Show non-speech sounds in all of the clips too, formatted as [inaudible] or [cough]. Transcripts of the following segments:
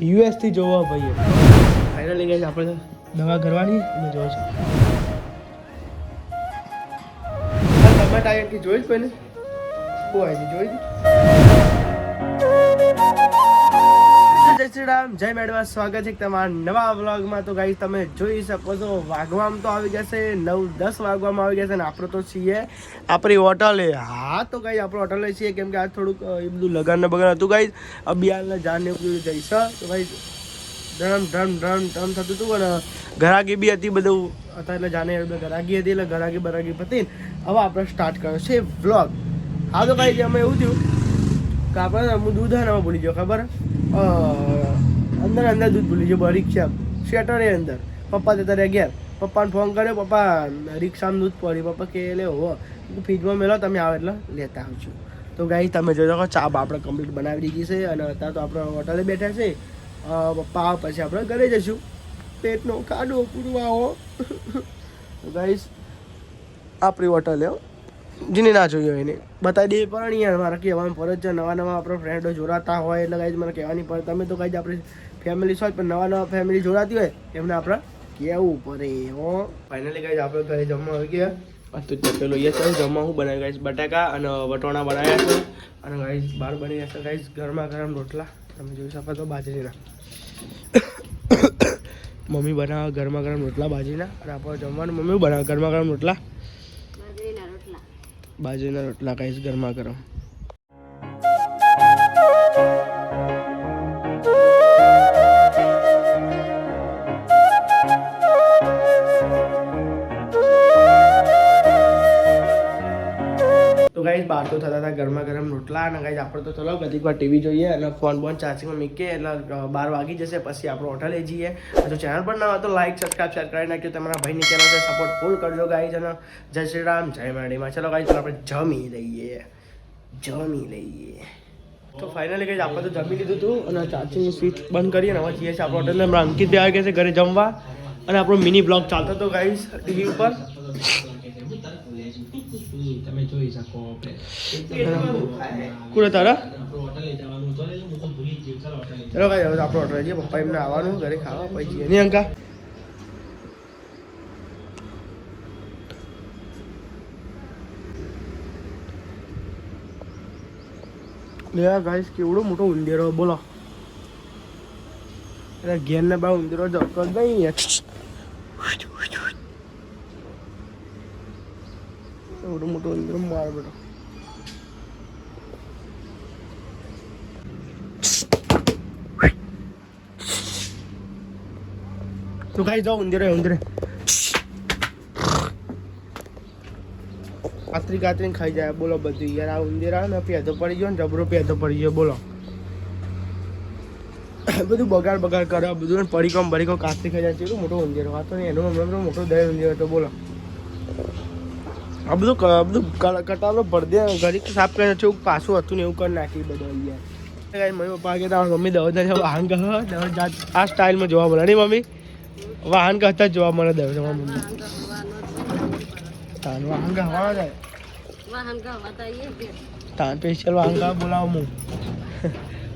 યુએસથી જોવો ભાઈ ફાઇનલી ગઈ આપણે દવા કરવાની અને જોવો છો ટમેટા આવી જોઈ જ પહેલે બહુ આવી જોઈ જય જય મેડવા, સ્વાગત છે તમારા નવા વ્લોગમાં. તો ગાઈ તમે જોઈ શકો છો, વાગવામાં તો આવી જશે, નવ, દસ વાગવામાં આવી જશે ને આપણે તો છીએ આપણી હોટલે. હા, તો ગાઈ આપણે હોટલે છીએ, કેમ કે આ થોડુંક એ બધું લગન બગન હતું ગાઈ અબિયાલને જાન ને બધું જઈશ તો ભાઈ ડ્રમ ડ્રમ ડ્રમ ડ્રમ થતું હતું, પણ ઘરાગી બી હતી બધું. હતા એટલે જાને ઘરાગી હતી, એટલે ઘરાગી બરાગી પતી. હવે આપણે સ્ટાર્ટ કર્યો છે વ્લોગ. હા, તો ભાઈ અમે એવું થયું કે આપણે હું દૂધ ને ભૂલી ગયો, ખબર? અંદર અંદર દૂધ ભૂલી ગયો રિક્ષા. શેટરે અંદર. પપ્પા જતા રહ્યા ઘેર. પપ્પાને ફોન કર્યો, પપ્પા, રિક્ષામાં દૂધ પડી પપ્પા કે, લે, હો ફ્રીજમાં મેલો, તમે આવો એટલે લેતા આવજો. તો ગાઈ તમે જોઈ શકો, ચા આપણે કમ્પ્લીટ બનાવી દીધી છે અને અત્યારે તો આપણે હોટલે બેઠા છે. પપ્પા પછી આપણે ઘરે જઈશું. પેટનો કાઢો, પૂરવાઓ. ગાઈસ [laughs] આપણી હોટલે હો. જેને ના જોઈએ હોય એને. બતાવી દે પણ યાર, મારે કહેવાનું ફરજ છે નવા નવા આપણા ફ્રેન્ડો જોડાતા હોય એટલે કાંઈ મને કહેવાની પડે. તમે તો કાંઈ આપણી ફેમિલી છો પણ નવા નવા ફેમિલી જોડાતી હોય, એમને આપણે કહેવું પડે, હો. ફાઇનલી કાંઈ આપણે ઘરે જમવા આવી ગયા. આ તો એ છે, જમવા હું બનાવી ગાઈશ બટાકા અને વટોણા બનાવ્યા છે. અને ગાઈશ બહાર બની છે ગાઈઝ ગરમા ગરમ રોટલા. તમે જોઈ શકો તો બાજરીના. [coughs] મમ્મી બનાવે ગરમા ગરમ રોટલા બાજરીના. અને આપણે જમવાનું મમ્મી બનાવે ગરમા ગરમ રોટલા. બાજરીના રોટલા કહીશ ગરમા ગરમ. બહાર તો થતા હતા, ગરમા ગરમ રોટલા અને ગાઈઝ આપણે તો ચલો કદીક વાર ટીવી જોઈએ અને ફોન બોન ચાર્જિંગમાં મૂકીએ એટલે બાર વાગી જશે, પછી આપણે હોટલે જઈએ. જો ચેનલ પર ના હોય તો લાઈક સબસ્ક્રાઈબ શેર કરી નાખજો. તમારા ભાઈની ચેનલ સપોર્ટ ફૂલ કરજો ગાઈઝ અને જય શ્રી રામ, જય માડીમાં. ચલો ગાઈઝ આપણે જમી લઈએ. જમી લઈએ. તો ફાઇનલી કઈ આપણે તો જમી લીધું હતું અને ચાર્જિંગ સ્વિચ બંધ કરીએ ને હવે જઈએ છીએ આપણે હોટલમાં અંકિત ભાઈ આવી ગયા છે ઘરે જમવા. અને આપણો મિની બ્લોગ ચાલતો હતો ગાઈઝ ટીવી ઉપર. તમે જોઈ શકો કુડે તારા? ચાલો ભાઈ હવે આપણો ઓર્ડર જઈએ પપ્પા એમને આવવાનું ઘરે ખાવા પછી જઈએ. નહીં અંકા? લે ગાઈસ કેવડો મોટો ઉંદેરો બોલો. એટલે ઘેર ને બા ઉંદેરો જતો જ નહીં એવડો મોટું ઉંદેરો માર બેટો તું ખાઈ જાઓ ઉંદરે ઉંદરે કાતરી કાતરી ખાઈ જાય બોલો બધું યાર આ ઉંદરા ને પેધો પડી ગયો ને જબરો પેધો પડી ગયો બોલો બધું બગાડ બગાડ કરે બધું પડીકો ને બડીકો કાતરી ખાઈ જાય છે મોટો ઉંદેરો હતો નહીં એનો હમણાં મોટો દય ઉંદેરો હતો બોલો આ બધું બધું ક- કટાલો ભરદે ઘડી સાફ કરીને છે પાછું હતું ને એવું કરી નાખી બધું અહીંયા. મમ્મી પપ્પા કે તારા મમ્મી દવા દે વાહન કહે આ સ્ટાઇલમાં જોવા મળે. નહીં મમ્મી? વાહન કહેતા જ જોવા મળે દવા તમારા મમ્મી. તાન વાહન કહેવા જાય તાન સ્પેશિયલ વાહન કહા બોલાવો હું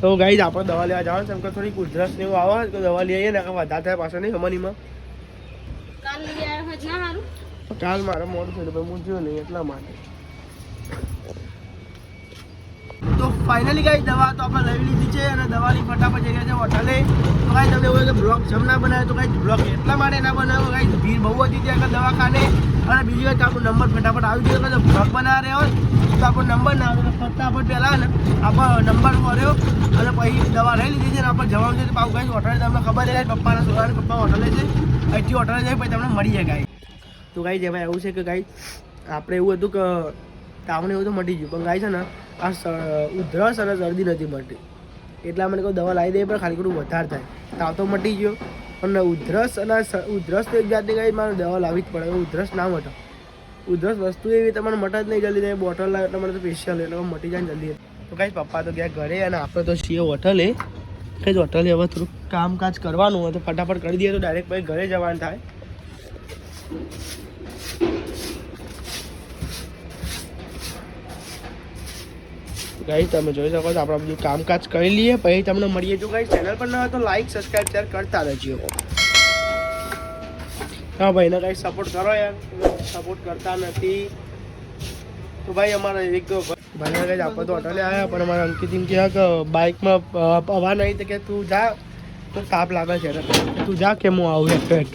તો ગાઈ આપણે દવા લેવા જવાનું છે. એમ કે થોડી ઉધરસ ને એવું આવે. તો દવા લઈ આવીએ ને વધારે થાય પાછળ નહીં હમણીમાં કાલ લઈ આવ્યા હોય તો ના હારું કાલ મારે મોડું થયું ભાઈ હું જોયું નહીં એટલા માટે. તો ફાઇનલી ગાઈ દવા તો આપણે લઈ લીધી છે અને દવાની ફટાફટ જઈ ગયા છે હોટલે. તો કાંઈ તમને એવું કે બ્લોક જમ ના બનાવે તો કાંઈ બ્લોક એટલા માટે ના બનાવ્યો કાંઈ ભીડ બહુ હતી ત્યાં દવાખાને અને બીજી વાત, આપણો નંબર ફટાફટ આવી ગયો. તો બ્લોક બનાવી રહ્યો. હોય તો આપણો નંબર ના આવે તો ફટાફટ પહેલાં ને આપણો નંબર મળ્યો અને પછી દવા લઈ લીધી છે અને આપણે જવાનું છે. તો પાછું કાંઈ હોટલે તમને ખબર છે પપ્પાના છોકરાને પપ્પા હોટલે છે. અહીંથી હોટલે જાય, પછી તમને મળીએ ગાઈ તો ગાઈ જેમાં એવું છે કે ગાઈ આપણે એવું હતું કે તાવને એવું તો મટી ગયું, પણ ગાય છે ને, આ ઉધરસ અને શરદી નથી મટી. એટલા મને કોઈ દવા લાવી દે પણ ખાલી ખોટું વધારે થાય. તાવ તો મટી ગયો પણ ઉધરસ અને ઉધરસ તો એક જાતની ગાય મારે દવા લાવવી જ પડે, ઉધરસ ના મટે. ઉધરસ વસ્તુ એવી, તમારે મટે જ નહીં જલ્દી થાય બોટલ લાવે એટલે મને તો સ્પેશિયલ એટલે મટી જાય જલ્દી. તો કાંઈ પપ્પા તો ગયા ઘરે અને આપણે તો છીએ હોટલે. કઈ હોટલે હવે થોડુંક કામકાજ કરવાનું હોય તો ફટાફટ કરી દઈએ, તો ડાયરેક્ટ ભાઈ ઘરે જવાનું થાય. ગાઈસ, તમે જોઈ શકો છો, આપણે બધું કામકાજ કરી લઈએ. પછી તમને મળીએ જો ગાઈ ચેનલ પર ન હોય તો લાઈક સબસ્ક્રાઈબ શેર કરતા રહેજો. હા ભાઈને ગાઈસ સપોર્ટ કરો યાર. સપોર્ટ કરતા નથી. તો ભાઈ, અમારે એક ભાઈને ગાઈસ આપણે તો હોટલે આવ્યા, પણ અમારા અંકિત એમ કહે કે બાઇકમાં અવા નહીં તો કે તું જા. તો તાપ લાગે છે તું જા કે હું આવું, એક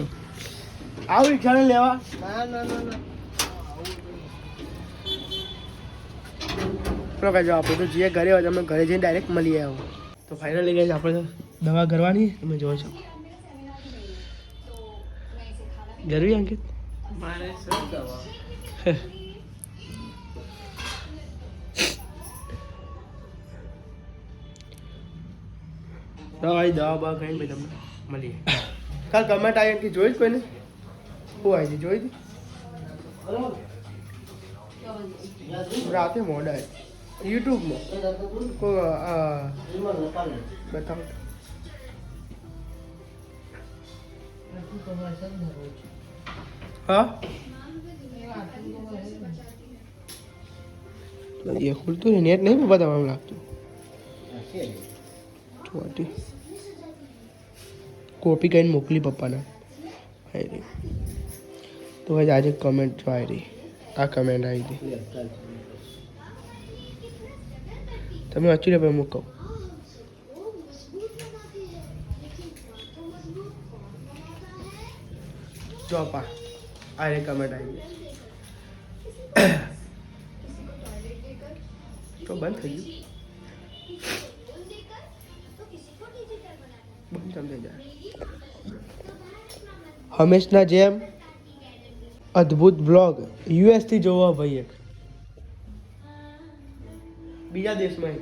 આવું રિક્ષાને લેવા? ના ના ના. ના ચલો કહેજો આપણે તો જઈએ ઘરે હોય અમે ઘરે જઈને ડાયરેક્ટ મળી આવો તો ફાઇનલી ગઈ આપણે દવા કરવાની તમે જોવો છો. જરૂરી અંકિત? દવા? દવા બવા કઈ ભાઈ તમને મળીએ. કાલ કમેન્ટ આવી કે જોઈ જ કોઈને? શું આવી હતી જોઈ હતી? રાતે મોડા યુટ્યુબમાં કોઈ આ બતાવો હા એ ખુલતું નહીં નેટ નહીં બતાવવાનું લાગતું ચોટી કોપી કરીને મોકલી પપ્પાને આવી રહી તો ભાઈ આજે કમેન્ટ જો આવી રહી આ કમેન્ટ આવી હતી તમે વાંચી લે ભાઈ મૂકો ચોપા આ કમેન્ટ આવી [coughs] તો બંધ થઈ ગયું. બંધ જાય હંમેશના જેમ અદ્ભુત બ્લોગ યુએસથી જોવા ભાઈ એક. બીજા દેશમાં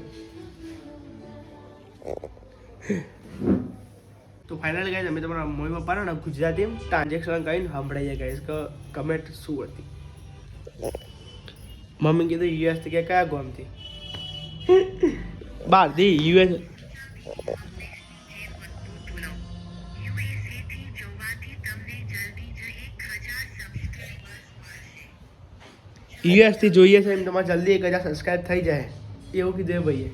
તો ફાઇનલ ગાઈઝ અમે તમારા મમ્મી પપ્પા ને ગુજરાતી ટ્રાન્ઝેક્શન કરીને સંભળાઈએ ગાઈઝ કે કમેન્ટ શું હતી? મમ્મી કીધું યુએસથી કે કયા ગામથી? બહારથી યુએસથી જોઈએ છે એમ તમારે જલ્દી એક હજાર સબસ્ક્રાઈબ થઈ જાય. એવું કીધું એ ભાઈએ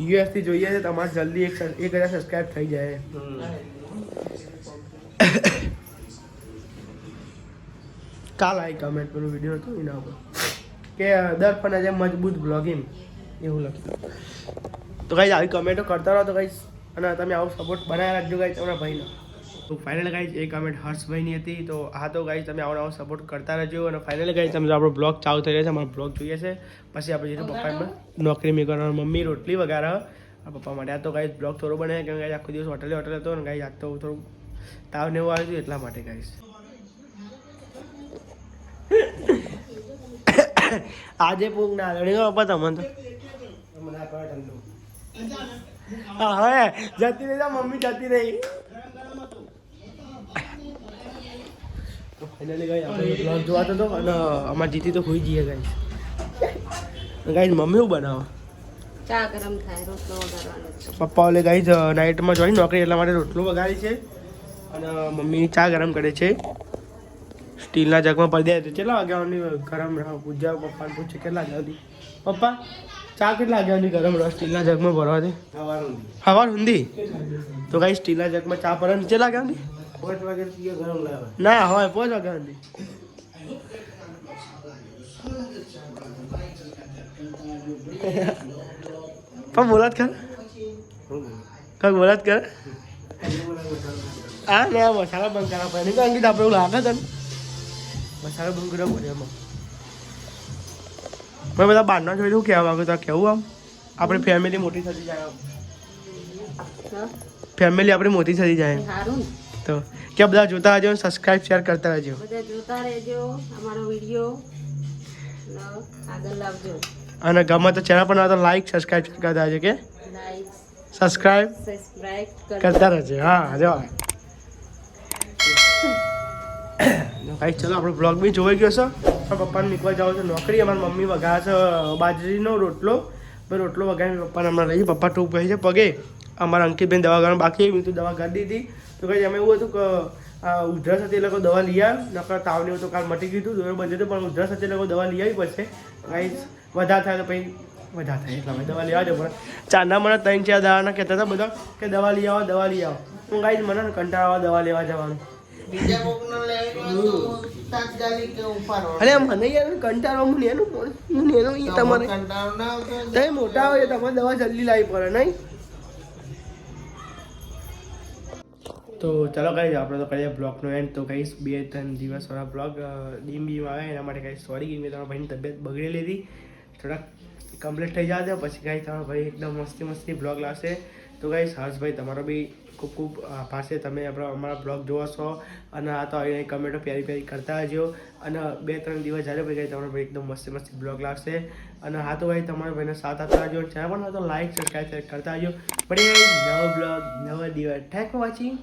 યુએસથી જોઈએ છે તમારે જલ્દી એક સબ- એક હજાર સબસ્ક્રાઈબ થઈ જાય। કાલ આવી કમેન્ટ પેલું વીડિયો હતો એના ઉપર. કે દર્પણ આજે મજબૂત બ્લોગિંગ એવું લખ્યું. તો કઈ આવી કમેન્ટો કરતા રહો તો કઈ અને તમે આવો સપોર્ટ બનાવી રાખજો કઈ તમારા ભાઈનો. તો ફાઇનલ ગાઈઝ એ કમેન્ટ હર્ષભાઈની હતી. તો આ તો ગાઈઝ તમે આવો આવો સપોર્ટ કરતા રહેજો. અને ફાઇનલ ગાઈઝ તમે આપણો બ્લોગ ચાલુ થઈ રહ્યો છે અમારો બ્લોગ જોઈએ છે. પછી આપણે જઈને પપ્પા નોકરી મેં કરવાનું મમ્મી રોટલી વગેરે પપ્પા માટે આ તો ગાઈઝ બ્લોગ થોડો બને કારણ કે આખો દિવસ હોટલે હોટલ હતો અને ગાઈઝ આજ તો થોડું તાવ ને એવું આવ્યું હતું એટલા માટે ગાઈઝ [coughs] આજે પૂગ ના લડી પપ્પા તમને તો? હા હવે જતી રહી મમ્મી જતી રહી. ફાઇનલી ગઈ આપણે બ્લોગ જોવાતો હતો અને અમાર જીતી તો હોઈ જઈએ ગાઈસ ગાઈસ મમ્મી હું બનાવો ચા ગરમ થાય રોટલો વગાડવાનો છે. પપ્પા ઓલે ગાઈસ નાઇટમાં જોઈ નોકરી એટલા માટે રોટલો વગાડી છે. અને મમ્મી ચા ગરમ કરે છે. સ્ટીલના જગમાં પડી દે કેટલા વાગ્યાની ગરમ રહો? પૂજા પપ્પાને પૂછે કેટલા વાગ્યાની પપ્પા ચા કેટલા વાગ્યાની ગરમ રહો? સ્ટીલના જગમાં ભરવા દે. સવાર સુધી. તો ગાઈ સ્ટીલના જગમાં ચા ભરવાની કેટલા વાગ્યાની પાંચ વાગ્યા ગરમ લાવે ના હોય પાંચ વાગ્યા સુધી પણ બોલાત કર? કઈ બોલાત કર? આ ને આ મસાલા બંધ કરવા પડે નહીં અંકિત આપણે એવું લાગે તને? મસાલા બંધ કરવા પડે એમાં. મેં બધા બહારના જોઈ શું કહેવા માંગુ તો કેવું આમ? આપણી ફેમિલી મોટી થતી જાય? ફેમિલી આપણી મોટી થતી જાય. સારું ને. તો કે બધા જોતા રહેજો સબસ્ક્રાઇબ શેર કરતા રહેજો. બધા જોતા રહેજો અમારો વીડિયો આગળ લાવજો. અને ગમે તો ચેનલ પર તો લાઈક સબસ્ક્રાઇબ કરતા રહેજો કે લાઈક સબસ્ક્રાઇબ સબસ્ક્રાઇબ કરતા રહેજો. હા જો. [coughs] ભાઈ ચલો આપણો બ્લોગ બી જોઈ ગયો છે. પણ પપ્પાને નીકળવા જાવ છે નોકરી. અમારી મમ્મી વગાડે છે બાજરીનો રોટલો. ભાઈ રોટલો વગાડીને પપ્પાને હમણાં લઈ પપ્પા ટૂંક કહી છે પગે. અમારા અંકિતબેન દવા કરવાનું બાકી. મેં તો દવા કરી દીધી. તો કઈ અમે એવું હતું કે ઉધરસ હતી એ લોકો દવા લઈ આવ્યા નકર તાવને એવું તો કાલ મટી ગયું હતું બંધ હતું પણ ઉધરસ હતી એ લોકો દવા લઈ આવી પડશે ગાઈસ વધારે થાય તો પછી વધારે થાય એટલા દવા લઈ આવજો પણ ચાંદા મને ત્રણ ચાર દવાના કહેતા હતા બધા કે દવા લઈ આવો દવા લઈ આવો. હું ગાઈસ મને કંટાળવા કંટાળો દવા લેવા જવાનું. લેવો અરે મને યાર કંટાળો હું નેનું હું નેનું તમારે તમે મોટા હોય તમારે દવા જલ્દી લાવી પડે નહીં? તો ચાલો કઈ આપણે તો કરીએ બ્લોગનો એન્ડ તો કહીશ બે ત્રણ દિવસવાળા બ્લોગ ડીમ બીમ આવે, એના માટે કહીશ સોરી કે મેં તમારા ભાઈની તબિયત બગડેલી હતી થોડાક કમ્પ્લીટ થઈ જશે પછી કાંઈ તમારા ભાઈ એકદમ મસ્તી મસ્તી બ્લોગ લાવશે. તો કહીશ હર્ષભાઈ, તમારો બી ખૂબ ખૂબ છે. તમે આપણા અમારા બ્લોગ જોવો છો. અને આ તો આવી કમેન્ટો પ્યારી પ્યારી કરતા રહેજો. અને બે ત્રણ દિવસ જ્યારે ભાઈ તમારો ભાઈ એકદમ મસ્તી મસ્તી બ્લોગ લાવશે. અને હા તો ભાઈ, તમારા ભાઈને સાથ આપતા રહેજો. ચેનલ પણ તો લાઈક સબસ્ક્રાઈબ કરતા રહેજો. પણ નવો બ્લોગ નવો દિવસ. Thank for watching